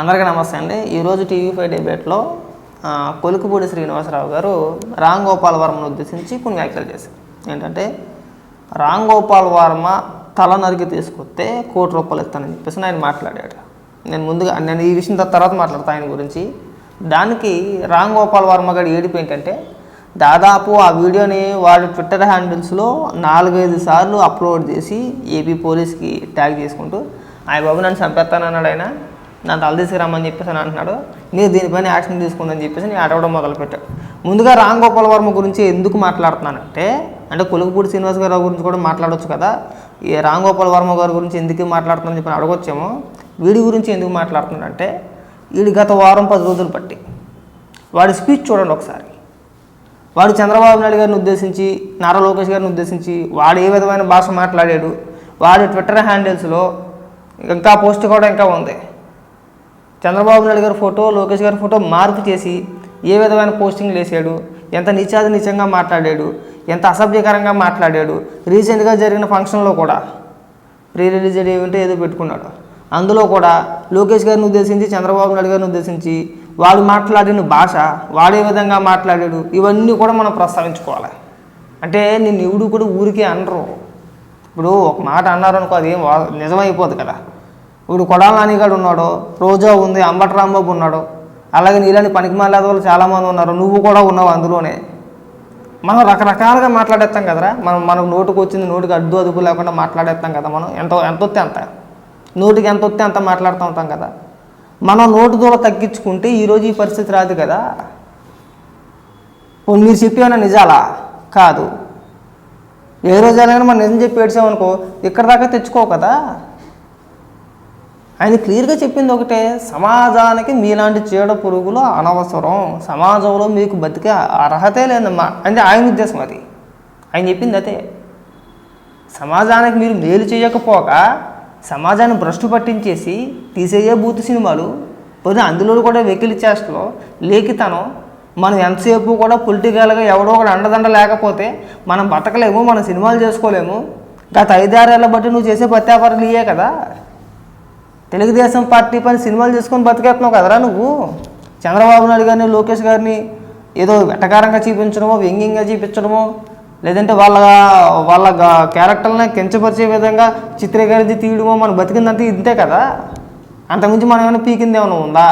అందరికీ నమస్తే అండి. ఈరోజు టీవీ ఫైవ్ డిబేట్లో కొలుకుపూడి శ్రీనివాసరావు గారు రామ్ గోపాల్ వర్మను ఉద్దేశించి కొన్ని వ్యాఖ్యలు చేశారు. ఏంటంటే రామ్ గోపాల్ వర్మ తల నరికి తీసుకొస్తే కోటి రూపాయలు ఇస్తానని చెప్పేసి ఆయన మాట్లాడాడు. నేను ముందుగా నేను ఈ విషయం తర్వాత మాట్లాడతాను ఆయన గురించి. దానికి రామ్ గోపాల్ వర్మ గారి ఏడిపి ఏంటంటే దాదాపు ఆ వీడియోని వాడు ట్విట్టర్ హ్యాండిల్స్లో నాలుగైదు సార్లు అప్లోడ్ చేసి ఏపీ పోలీస్కి ట్యాగ్ చేసుకుంటూ ఆయన బాబు నన్ను చంపేస్తానన్నాడు ఆయన. నా తల తీసుకురమ్మని చెప్పేసి అని అంటున్నాడు. నేను దీనిపైన యాక్షన్ తీసుకుందని చెప్పేసి నేను అడగడం మొదలుపెట్టాడు ముందుగా రామ్ గోపాల్ వర్మ గురించి ఎందుకు మాట్లాడుతున్నానంటే అంటే కొలుగుపూడి శ్రీనివాస్ గారి గురించి కూడా మాట్లాడవచ్చు కదా. ఈ రామ్ గోపాల్ వర్మ గారి గురించి ఎందుకు మాట్లాడుతున్నాను చెప్పి అడగొచ్చేమో. వీడి గురించి ఎందుకు మాట్లాడుతున్నాడంటే వీడి గత వారం పది రోజులు పట్టి వాడి స్పీచ్ చూడండి ఒకసారి. వాడు చంద్రబాబు నాయుడు గారిని ఉద్దేశించి నారా లోకేష్ గారిని ఉద్దేశించి వాడు ఏ విధమైన భాష మాట్లాడాడు వాడి ట్విట్టర్ హ్యాండిల్స్లో ఇంకా పోస్ట్ కూడా ఇంకా ఉంది. చంద్రబాబు నాయుడు గారి ఫోటో లోకేష్ గారి ఫోటో మార్పు చేసి ఏ విధమైన పోస్టింగ్లు వేసాడు? ఎంత నిత్యాది నిత్యంగా మాట్లాడాడు? ఎంత అసభ్యకరంగా మాట్లాడాడు? రీసెంట్గా జరిగిన ఫంక్షన్లో కూడా ప్రీ రిలీజ్ ఈవెంట్ ఏదో పెట్టుకున్నాడు. అందులో కూడా లోకేష్ గారిని ఉద్దేశించి చంద్రబాబు నాయుడు గారిని ఉద్దేశించి వాడు మాట్లాడిన భాష వాడే విధంగా మాట్లాడాడు ఇవన్నీ కూడా మనం ప్రస్తావించుకోవాలి. అంటే నిన్ను ఎవడు కూడా ఊరికే అనరు. ఇప్పుడు ఒక మాట అన్నారు అనుకో అది ఏం నిజమైపోదు కదా. ఇప్పుడు కొడాల నానిగాడు ఉన్నాడు రోజా ఉంది అంబటి రాంబాబు ఉన్నాడు అలాగే నీళ్ళని పనికి మాలేద వాళ్ళు చాలామంది ఉన్నారు నువ్వు కూడా ఉన్నావు అందులోనే. మనం రకరకాలుగా మాట్లాడేస్తాం కదరా? మనం మనకు నోటుకు వచ్చింది నోటికి అడ్డు అదుపు లేకుండా మాట్లాడేస్తాం కదా మనం? ఎంత ఎంత వస్తే అంత? నోటికి ఎంత వస్తే అంత మాట్లాడుతూ ఉంటాం కదా? మనం నోటు దూర తగ్గించుకుంటే ఈరోజు ఈ పరిస్థితి రాదు కదా? ఇప్పుడు మీరు చెప్పేమైనా నిజాలా? కాదు. ఏ రోజు రోజైనా మనం నిజం చెప్పి ఏడ్చామనుకో ఇక్కడ దాకా తెచ్చుకోవు కదా? ఆయన క్లియర్గా చెప్పింది ఒకటే సమాజానికి మీలాంటి చీడ పురుగులు అనవసరం. సమాజంలో మీకు బతికే అర్హతే లేదమ్మా. అంటే ఆయన ఉద్దేశం అది. ఆయన చెప్పింది అదే. సమాజానికి మీరు మేలు చేయకపోక సమాజాన్ని భ్రష్టు పట్టించేసి తీసేయే బూతు సినిమాలు పోతే అందులో కూడా వెకిలి చేష్టలు లేఖితనం మనం ఎంతసేపు కూడా పొలిటికల్గా ఎవడో ఒకటి అండదండ లేకపోతే మనం బతకలేము మనం సినిమాలు చేసుకోలేము. గత ఐదారేళ్ళ బట్టి నువ్వు చేసే ప్రత్యాపారాలు ఇయే కదా. తెలుగుదేశం పార్టీ పని సినిమాలు చేసుకొని బతికేస్తున్నావు కదరా నువ్వు? చంద్రబాబు నాయుడు గారిని లోకేష్ గారిని ఏదో వెటకారంగా చూపించడమో వ్యంగ్యంగా చూపించడమో లేదంటే వాళ్ళ వాళ్ళ క్యారెక్టర్ని కించపరిచే విధంగా చిత్రీకరించి తీయడమో మనం బతికిందంటే ఇంతే కదా? అంతకుమించి మనం ఏమైనా పీకింది ఏమైనా ఉందా?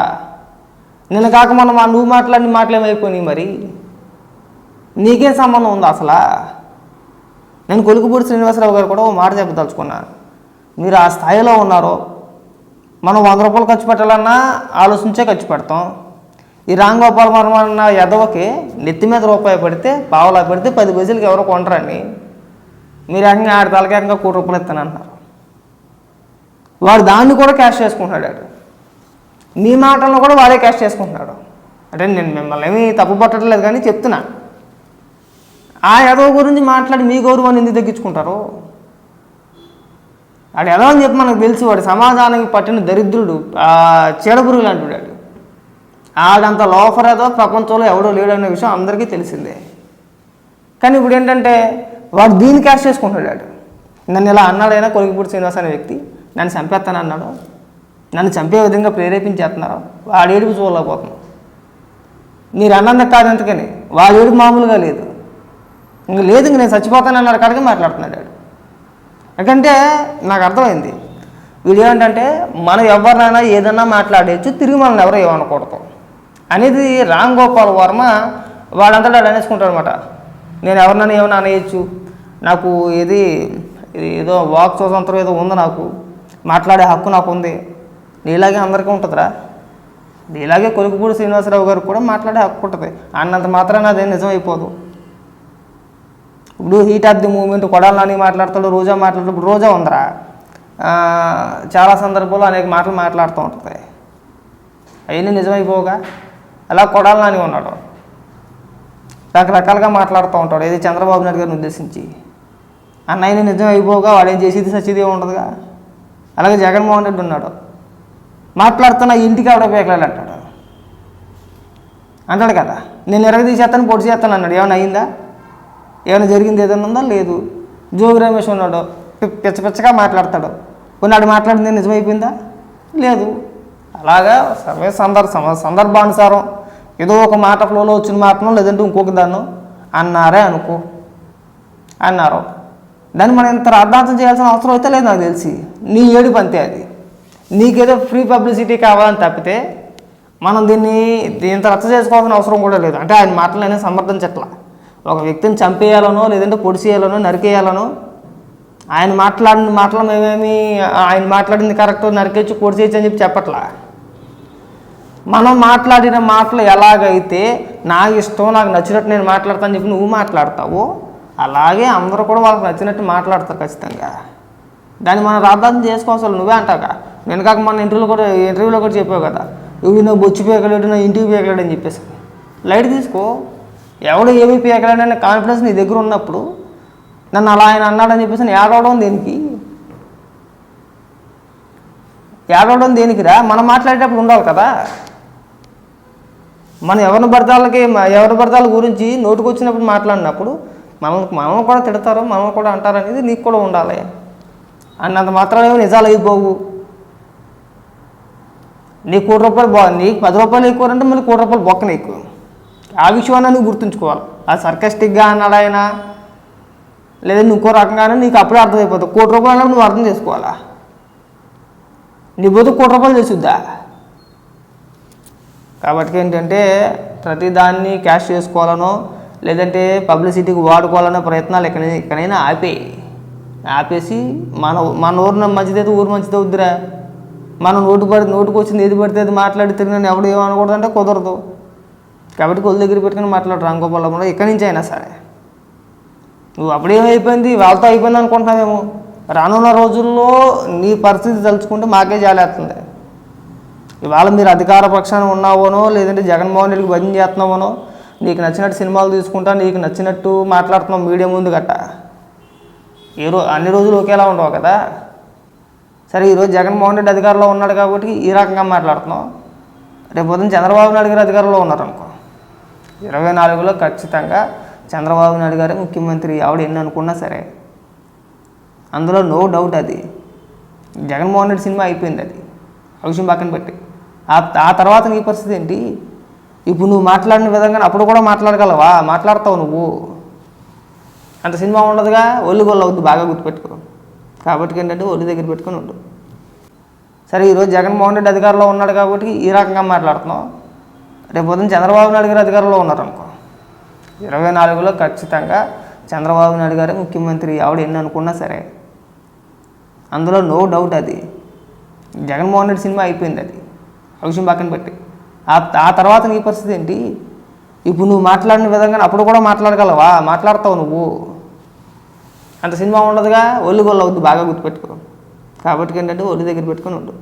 నిన్న కాక మనం ఆ నువ్వు మాట్లాడిన మాటలేమైపోయినాయి మరి? నీకేం సంబంధం ఉందా అసలు? నేను కొలుకుపూడి శ్రీనివాసరావు గారు కూడా ఓ మాట చెప్పదలుచుకున్నాను. మీరు ఆ స్థాయిలో ఉన్నారో మనం వంద రూపాయలు ఖర్చు పెట్టాలన్నా ఆలోచించే ఖర్చు పెడతాం. ఈ రామ్ గోపాల్ వర్మ అన్న యదవకి నెత్తి మీద రూపాయి పెడితే పావలా పెడితే పది పైసలకి ఎవరో కొనరండి. మీరు ఏకంగా ఆరు తలకి ఏకంగా కోటి రూపాయలు ఇస్తానంటున్నారు వాడు దాన్ని కూడా క్యాష్ చేసుకుంటున్నాడు వాడు. మీ మాటలను కూడా వాడే క్యాష్ చేసుకుంటున్నాడు. అంటే నేను మిమ్మల్ని ఏమీ తప్పు పట్టట్లేదు కానీ చెప్తున్నా. ఆ యదవ గురించి మాట్లాడి మీ గౌరవాన్ని ఎందుకు తగ్గించుకుంటారు? వాడు ఎలా అని చెప్పి మనకు తెలుసు వాడు సమాజానికి పట్టిన దరిద్రుడు చీడపురుగు లాంటి వాడు ఆడంత లోపరేదో ప్రపంచంలో ఎవడో లేడనే విషయం అందరికీ తెలిసిందే. కానీ ఇప్పుడు ఏంటంటే వాడు దీన్ని క్యాష్ చేసుకుంటున్నాడు నన్ను ఇలా అన్నాడైనా కొలిగిపూడి శ్రీనివాస్ అనే వ్యక్తి నన్ను చంపేస్తాను అన్నాడు నన్ను చంపే విధంగా ప్రేరేపించేస్తున్నారు వాడు ఏడుపు చూడలేకపోతున్నాం మీరు అన్నందుకు కాదు ఎందుకని వాడు ఏడుపు మామూలుగా లేదు. ఇంక లేదు ఇంక నేను చచ్చిపోతాను అన్నాడు కాడికి మాట్లాడుతున్నాడు వాడు. ఎందుకంటే నాకు అర్థమైంది. వీళ్ళు ఏమంటే మనం ఎవరినైనా ఏదన్నా మాట్లాడేయచ్చు తిరిగి మనం ఎవరో ఏమనకూడదు. అనేది రామ్ గోపాల్ వర్మ వాడంతటా వాడు అనేసుకుంటాడు అనమాట నేను ఎవరినైనా ఏమైనా అనేయచ్చు? నాకు ఇది ఇది ఏదో వాక్ స్వతంత్రం ఏదో ఉంది నాకు. మాట్లాడే హక్కు నాకు ఉంది. నీలాగే అందరికీ ఉంటుందిరా. నీలాగే కొలుకుపూడి శ్రీనివాసరావు గారు కూడా మాట్లాడే హక్కు ఉంటుంది. అన్నంత మాత్రాన అదే నిజం అయిపోదు ఇప్పుడు హీట్ ఆఫ్ ది మూమెంట్ కొడాలని నాని మాట్లాడతాడు రోజా మాట్లాడు ఇప్పుడు రోజా ఉందరా. చాలా సందర్భాల్లో అనేక మాటలు మాట్లాడుతూ ఉంటుంది. అవన్నీ నిజమైపోగా అలా కొడాలి నాని ఉన్నాడు. రకరకాలుగా మాట్లాడుతూ ఉంటాడు. ఏది చంద్రబాబు నాయుడు గారిని ఉద్దేశించి. అన్నయ్యని నిజం అయిపోగా వాడేం చేసేది? సచ్చేది ఉండదుగా? అలాగే జగన్మోహన్ రెడ్డి ఉన్నాడు. మాట్లాడుతున్న ఇంటికి ఆవిడ పేకలాడు అంటాడు. అంటాడు కదా నేను ఎరగ తీసేస్తాను పొడి చేస్తాను అన్నాడు. ఏమైనా అయిందా? ఏమైనా జరిగింది ఏదైనా ఉందా? లేదు. జోగి రమేష్ ఉన్నాడు. పి- పిచ్చ పిచ్చగా మాట్లాడతాడు. ఉన్నాడు మాట్లాడింది నిజమైపోయిందా? లేదు. అలాగా సమయ సందర్భ సందర్భానుసారం ఏదో ఒక మాట ఫ్లోలో వచ్చిన మాటను లేదంటే ఇంకొక దాన్ని అన్నారే అనుకో. అన్నారు. దాన్ని మనం ఇంత అర్థాంతం చేయాల్సిన అవసరం అయితే లేదు నాకు తెలిసి. నీ ఏడుపు అంతే అది. నీకేదో ఫ్రీ పబ్లిసిటీ కావాలని తప్పితే మనం దీన్ని ఇంత రచ్చ చేసుకోవాల్సిన అవసరం కూడా లేదు. అంటే ఆయన మాటలు మాటలనే సమర్థించట్లా. ఒక వ్యక్తిని చంపేయాలనో లేదంటే పొడిచేయాలనో నరికేయాలనో ఆయన మాట్లాడిన మాటలు మేమేమి ఆయన మాట్లాడింది కరెక్ట్ నరికేచ్చు పొడిచేయచ్చు అని చెప్పి చెప్పట్లా. మనం మాట్లాడిన మాటలు ఎలాగైతే నా ఇష్టం నాకు నచ్చినట్టు నేను మాట్లాడతాను చెప్పి నువ్వు మాట్లాడతావు అలాగే అందరూ కూడా వాళ్ళకి నచ్చినట్టు మాట్లాడతారు ఖచ్చితంగా. దాన్ని మనం రాద్దాం చేసుకోవాలి నువ్వే అంటావుగా. నేను కాక మన ఇంటర్వ్యూలో కూడా ఇంటర్వ్యూలో కూడా చెప్పావు కదా. ఇవి నువ్వు బొచ్చి పీకలేడు నా ఇంటికి పీకలేడు అని చెప్పేసి. లైట్ తీసుకో. ఎవడు ఏమి పీకలేడు కాన్ఫిడెన్స్ నీ దగ్గర ఉన్నప్పుడు నన్ను అలా ఆయన అన్నాడని చెప్పేసి నేను ఏడవడం దేనికి? ఏడవడం దేనికిరా? మనం మాట్లాడేటప్పుడు ఉండాలి కదా. మనం ఎవరిని భర్తలకి ఎవరి భర్తల గురించి నోటుకు వచ్చినప్పుడు మాట్లాడినప్పుడు మనం మనం కూడా తిడతారు మనం కూడా అంటారు అనేది నీకు కూడా ఉండాలి. అన్నంత మాత్రమే నిజాలు అయిపోవు నీకు కోటి రూపాయలు బా నీకు పది రూపాయలు ఎక్కువ అంటే మళ్ళీ కోటి రూపాయలు బొక్కన ఎక్కువ ఆ విషయాన్ని నువ్వు గుర్తుంచుకోవాలి. ఆ సర్కస్టిక్గా అన్నాడు ఆయన? లేదా ఇంకో రకంగానే నీకు అప్పుడే అర్థమైపోతుంది. కోటి రూపాయలు నువ్వు అర్థం చేసుకోవాలా? నీ బతుకు కోటి రూపాయలు చేసుద్దా? కాబట్టి ఏంటంటే ప్రతిదాన్ని క్యాష్ చేసుకోవాలనో లేదంటే పబ్లిసిటీకి వాడుకోవాలనే ప్రయత్నాలు ఎక్కడ ఎక్కడైనా ఆపేయి ఆపేసి మన మన ఊరు మంచిదైతే ఊరు మంచిది అవుద్దిరా. మనం నోటు పడి నోటుకు వచ్చింది ఏది పడితే అది మాట్లాడి తిరిగిన ఎవడు ఏమనకూడదంటే కుదరదు. కాబట్టి కొద్ది దగ్గర పెట్టుకుని మాట్లాడరు రాంగోపాలం కూడా ఎక్కడి నుంచి అయినా సరే. నువ్వు అప్పుడేమైపోయింది వాళ్ళతో అయిపోయింది అనుకుంటున్నావేమో. రానున్న రోజుల్లో నీ పరిస్థితి తలుచుకుంటే మాకే జాలేస్తుంది ఇవాళ మీరు అధికార పక్షాన ఉన్నావోనో లేదంటే జగన్మోహన్ రెడ్డికి భజన చేస్తున్నావోనో నీకు నచ్చినట్టు సినిమాలు తీసుకుంటా నీకు నచ్చినట్టు మాట్లాడుతున్నావు మీడియా ముందు గట్ట. ఏ రో అన్ని రోజులు ఒకేలా ఉండవు కదా. సరే ఈరోజు జగన్మోహన్ రెడ్డి అధికారంలో ఉన్నాడు కాబట్టి ఈ రకంగా మాట్లాడుతున్నావు. రేపు పొద్దున చంద్రబాబు నాయుడు గారు అధికారంలో ఉన్నారు అనుకో ఇరవై నాలుగులో ఖచ్చితంగా చంద్రబాబు నాయుడు గారే ముఖ్యమంత్రి ఆవిడ ఎన్ని అనుకున్నా సరే. అందులో నో డౌట్ అది. జగన్మోహన్ రెడ్డి సినిమా అయిపోయింది అది. ఆ విషయం పక్కన పెట్టి ఆ ఆ తర్వాత నీ పరిస్థితి ఏంటి? ఇప్పుడు నువ్వు మాట్లాడిన విధంగా అప్పుడు కూడా మాట్లాడగలవా? మాట్లాడతావు నువ్వు. అంత సినిమా ఉండదుగా ఒళ్ళు గొల్ల అవుద్ది బాగా గుర్తుపెట్టుకో. కాబట్టి ఏంటంటే ఒళ్ళు దగ్గర పెట్టుకొని ఉండు. సరే ఈరోజు జగన్మోహన్ రెడ్డి అధికారంలో ఉన్నాడు కాబట్టి ఈ రకంగా మాట్లాడుతున్నావు. రేపు పొద్దున చంద్రబాబు నాయుడు గారు అధికారంలో ఉన్నారనుకో. ఇరవై నాలుగులో ఖచ్చితంగా చంద్రబాబు నాయుడు గారే ముఖ్యమంత్రి ఆవిడ ఎన్ని అనుకున్నా సరే. అందులో నో డౌట్ అది. జగన్మోహన్ రెడ్డి సినిమా అయిపోయింది అది. ఆ విషయం పక్కన పెట్టి. ఆ ఆ తర్వాత నీ పరిస్థితి ఏంటి? ఇప్పుడు నువ్వు మాట్లాడిన విధంగా అప్పుడు కూడా మాట్లాడగలవా? మాట్లాడతావు నువ్వు. అంత సినిమా ఉండదుగా ఒళ్ళు గొల్ల అవుద్ది బాగా గుర్తుపెట్టుకో. కాబట్టి ఏంటంటే ఒళ్ళు దగ్గర పెట్టుకొని ఉండు.